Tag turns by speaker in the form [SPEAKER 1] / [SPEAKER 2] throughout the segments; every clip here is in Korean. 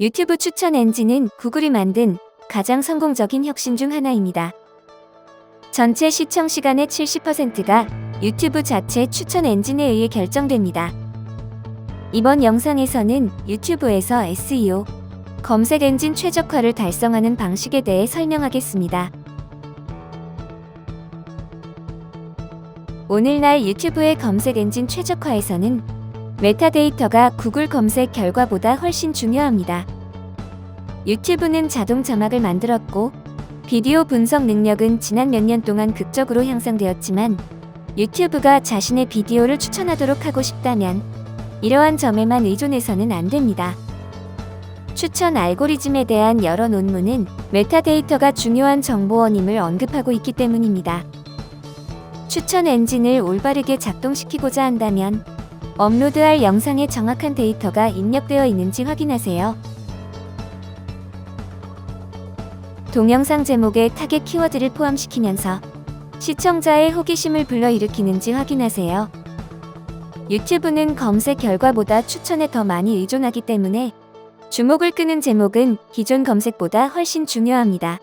[SPEAKER 1] 유튜브 추천 엔진은 구글이 만든 가장 성공적인 혁신 중 하나입니다. 전체 시청 시간의 70%가 유튜브 자체 추천 엔진에 의해 결정됩니다. 이번 영상에서는 유튜브에서 SEO, 검색 엔진 최적화를 달성하는 방식에 대해 설명하겠습니다. 오늘날 유튜브의 검색 엔진 최적화에서는 메타데이터가 구글 검색 결과보다 훨씬 중요합니다. 유튜브는 자동 자막을 만들었고 비디오 분석 능력은 지난 몇 년 동안 극적으로 향상되었지만 유튜브가 자신의 비디오를 추천하도록 하고 싶다면 이러한 점에만 의존해서는 안 됩니다. 추천 알고리즘에 대한 여러 논문은 메타데이터가 중요한 정보원임을 언급하고 있기 때문입니다. 추천 엔진을 올바르게 작동시키고자 한다면 업로드할 영상에 정확한 데이터가 입력되어 있는지 확인하세요. 동영상 제목에 타겟 키워드를 포함시키면서 시청자의 호기심을 불러일으키는지 확인하세요. 유튜브는 검색 결과보다 추천에 더 많이 의존하기 때문에 주목을 끄는 제목은 기존 검색보다 훨씬 중요합니다.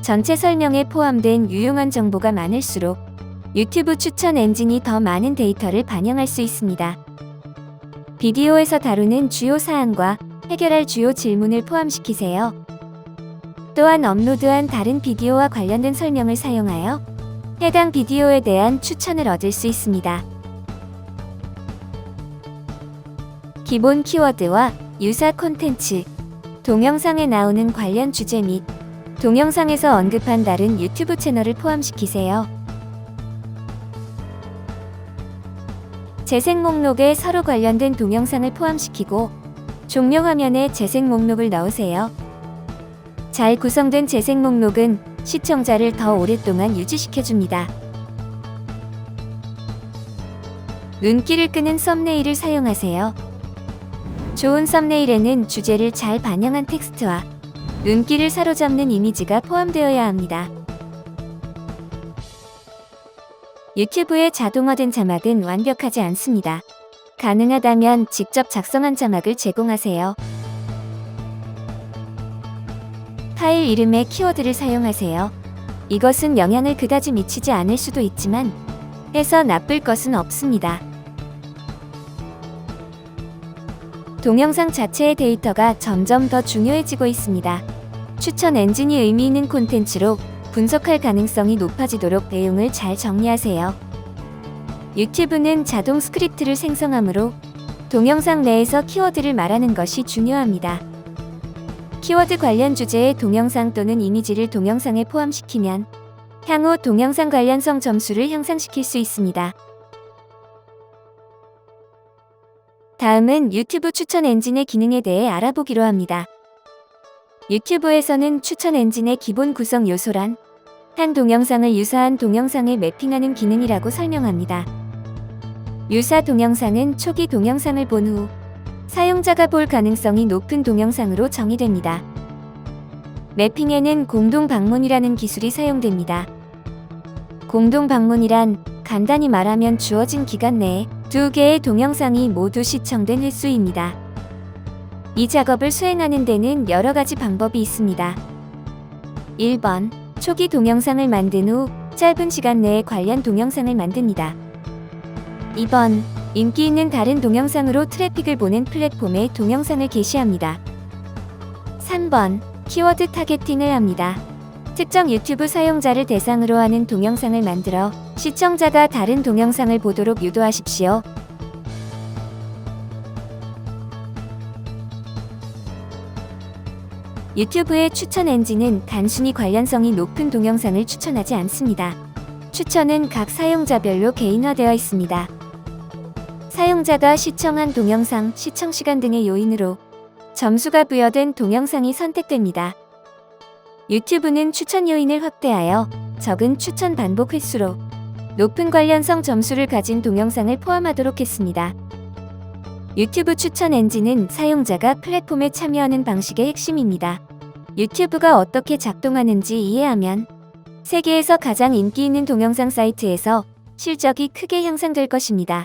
[SPEAKER 1] 전체 설명에 포함된 유용한 정보가 많을수록 유튜브 추천 엔진이 더 많은 데이터를 반영할 수 있습니다. 비디오에서 다루는 주요 사항과 해결할 주요 질문을 포함시키세요. 또한 업로드한 다른 비디오와 관련된 설명을 사용하여 해당 비디오에 대한 추천을 얻을 수 있습니다. 기본 키워드와 유사 콘텐츠, 동영상에 나오는 관련 주제 및 동영상에서 언급한 다른 유튜브 채널을 포함시키세요. 재생 목록에 서로 관련된 동영상을 포함시키고 종료 화면에 재생 목록을 넣으세요. 잘 구성된 재생 목록은 시청자를 더 오랫동안 유지시켜줍니다. 눈길을 끄는 썸네일을 사용하세요. 좋은 썸네일에는 주제를 잘 반영한 텍스트와 눈길을 사로잡는 이미지가 포함되어야 합니다. 유튜브의 자동화된 자막은 완벽하지 않습니다. 가능하다면 직접 작성한 자막을 제공하세요. 파일 이름에 키워드를 사용하세요. 이것은 영향을 그다지 미치지 않을 수도 있지만 해서 나쁠 것은 없습니다. 동영상 자체의 데이터가 점점 더 중요해지고 있습니다. 추천 엔진이 의미 있는 콘텐츠로 분석할 가능성이 높아지도록 내용을 잘 정리하세요. 유튜브는 자동 스크립트를 생성하므로 동영상 내에서 키워드를 말하는 것이 중요합니다. 키워드 관련 주제의 동영상 또는 이미지를 동영상에 포함시키면 향후 동영상 관련성 점수를 향상시킬 수 있습니다. 다음은 유튜브 추천 엔진의 기능에 대해 알아보기로 합니다. 유튜브에서는 추천 엔진의 기본 구성 요소란 한 동영상을 유사한 동영상에 매핑하는 기능이라고 설명합니다. 유사 동영상은 초기 동영상을 본 후 사용자가 볼 가능성이 높은 동영상으로 정의됩니다. 매핑에는 공동 방문이라는 기술이 사용됩니다. 공동 방문이란 간단히 말하면 주어진 기간 내에 두 개의 동영상이 모두 시청된 횟수입니다. 이 작업을 수행하는 데는 여러 가지 방법이 있습니다. 1번. 초기 동영상을 만든 후 짧은 시간 내에 관련 동영상을 만듭니다. 2번. 인기 있는 다른 동영상으로 트래픽을 보낸 플랫폼에 동영상을 게시합니다. 3번. 키워드 타겟팅을 합니다. 특정 유튜브 사용자를 대상으로 하는 동영상을 만들어 시청자가 다른 동영상을 보도록 유도하십시오. 유튜브의 추천 엔진은 단순히 관련성이 높은 동영상을 추천하지 않습니다. 추천은 각 사용자별로 개인화되어 있습니다. 사용자가 시청한 동영상, 시청 시간 등의 요인으로 점수가 부여된 동영상이 선택됩니다. 유튜브는 추천 요인을 확대하여 적은 추천 반복 횟수로 높은 관련성 점수를 가진 동영상을 포함하도록 했습니다. 유튜브 추천 엔진은 사용자가 플랫폼에 참여하는 방식의 핵심입니다. 유튜브가 어떻게 작동하는지 이해하면 세계에서 가장 인기 있는 동영상 사이트에서 실적이 크게 향상될 것입니다.